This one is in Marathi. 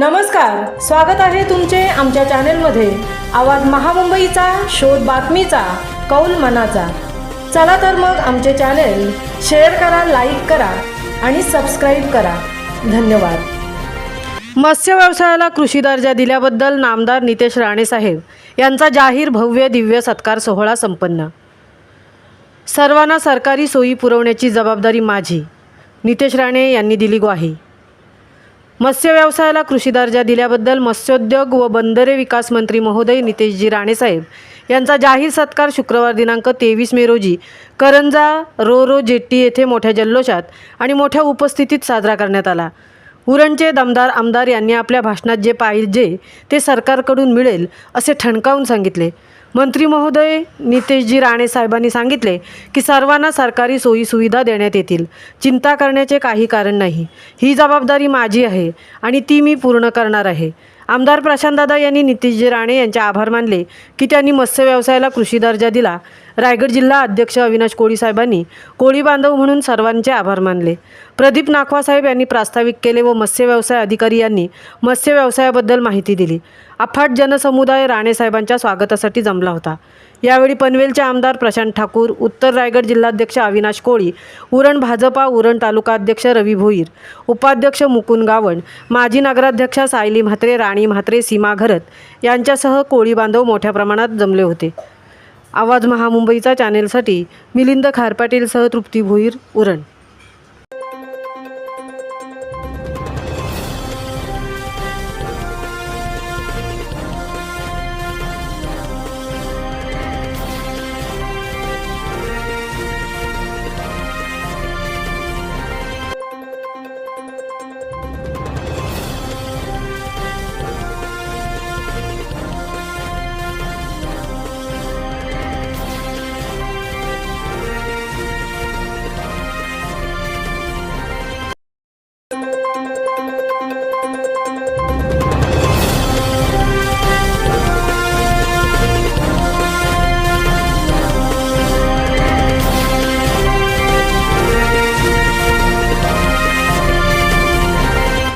नमस्कार स्वागत आहे तुमचे आमच्या चॅनेलमध्ये. आवाज महामुंबईचा शोध बातमीचा कौल मनाचा. चला तर मग आमचे चॅनेल शेअर करा लाईक करा आणि सबस्क्राईब करा. धन्यवाद. मत्स्य व्यवसायाला कृषी दर्जा दिल्याबद्दल नामदार नितेश राणे साहेब यांचा जाहीर भव्य दिव्य सत्कार सोहळा संपन्न. सर्वांना सरकारी सोयी पुरवण्याची जबाबदारी माझी नितेश राणे यांनी दिली ग्वाही. मत्स्य व्यवसायाला कृषी दर्जा दिल्याबद्दल मत्स्योद्योग व बंदरे विकास मंत्री महोदय नितेशजी राणेसाहेब यांचा जाहीर सत्कार शुक्रवार दिनांक तेवीस मे रोजी करंजा रो रो जेट्टी येथे मोठ्या जल्लोषात आणि मोठ्या उपस्थितीत साजरा करण्यात आला. उरणचे दमदार आमदार यांनी आपल्या भाषणात जे पाहिजे ते सरकारकडून मिळेल असे ठणकावून सांगितले. मंत्री महोदय नितेशजी राणे साहेबांनी सांगितले की सर्वांना सरकारी सोयीसुविधा देण्यात येतील. चिंता करण्याचे काही कारण नाही. ही जबाबदारी माझी आहे आणि ती मी पूर्ण करणार आहे. आमदार प्रशांतदादा यांनी नितीशजी राणे यांचे आभार मानले की त्यांनी मत्स्य व्यवसायाला कृषी दर्जा दिला. रायगड जिल्हा अध्यक्ष अविनाश कोळी साहेबांनी कोळी बांधव म्हणून सर्वांचे आभार मानले. प्रदीप नाखवा साहेब यांनी प्रास्ताविक केले व मत्स्य व्यवसाय अधिकारी यांनी मत्स्य व्यवसायाबद्दल माहिती दिली. अफाट जनसमुदाय राणेसाहेबांच्या स्वागतासाठी जमला होता. यावेळी पनवेलचे आमदार प्रशांत ठाकूर उत्तर रायगड जिल्हाध्यक्ष अविनाश कोळी उरण भाजपा उरण तालुका अध्यक्ष रवी भोईर उपाध्यक्ष मुकुंद गावण माजी नगराध्यक्षा सायली म्हात्रे राणी म्हात्रे सीमा घरत यांच्यासह कोळी बांधव मोठ्या प्रमाणात जमले होते. आवाज महामुंबईचा चॅनेलसाठी मिलिंद खारपाटीलसह तृप्ती भोईर उरण.